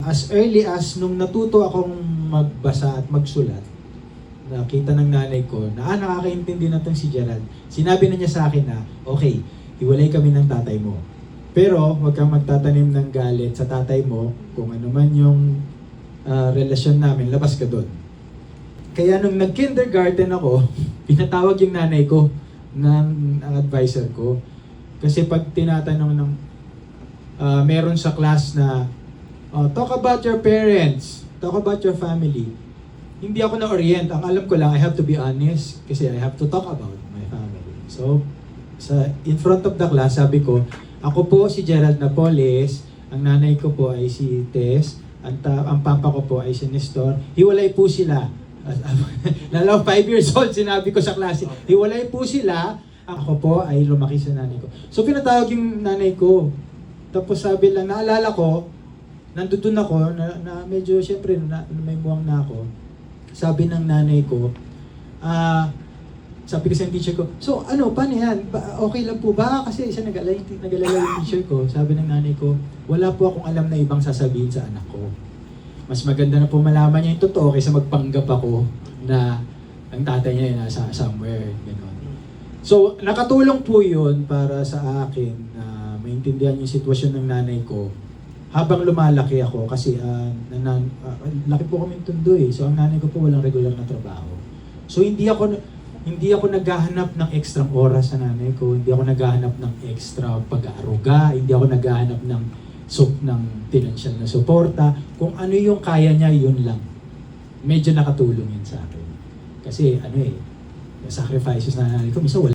As early as nung natuto akong magbasa at magsulat, nakita ng nanay ko na ah, nakakaintindi na tong si Gerald. Sinabi na niya sa akin na, okay, hiwalay kami ng tatay mo. Pero huwag kang magtatanim ng galit sa tatay mo kung ano man yung ah, relasyon namin, labas ka doon. Kaya nung nag-kindergarten ako, pinatawag yung nanay ko ng, ng advisor ko. Kasi pag tinatanong ng, ah, meron sa class na, oh, talk about your parents, talk about your family. Hindi ako na-orient. Ang alam ko lang, I have to be honest kasi I have to talk about my family. So, sa in front of the class, sabi ko, ako po si Gerald Napoles, ang nanay ko po ay si Tess, ang, ta- ang papa ko po ay si Nestor. Hiwalay po sila. Lalo, 5 years old, sinabi ko sa klase, hiwalay po sila, ako po ay lumaki sa nanay ko. So, pinatawag yung nanay ko. Tapos sabi lang, naalala ko, nandun ako, na, na medyo, syempre, na, may buwang na ako. Sabi ng nanay ko, ah, sabi ko sa teacher ko, so ano, paano yan? Ba- okay lang po ba? Kasi isa nag-alala nag-alala yung teacher ko. Sabi ng nanay ko, wala po akong alam na ibang sasabihin sa anak ko. Mas maganda na po malaman niya yung totoo kaysa magpanggap ako na ang tatay niya ay nasa somewhere. Ganon. So, nakatulong po yun para sa akin na maintindihan yung sitwasyon ng nanay ko habang lumalaki ako kasi ah, nanan, ah, laki po kami tundo eh. So ang nanay ko po walang regular na trabaho. So hindi ako hindi ako naghahanap ng extra oras sa nanay ko, hindi ako naghahanap ng extra pag-aaruga, hindi ako naghahanap ng sup ng financial na suporta. Kung ano yung kaya niya, yun lang. Medyo nakatulong yun sa akin. Kasi ano eh, sacrifices na nanay ko, minsan wala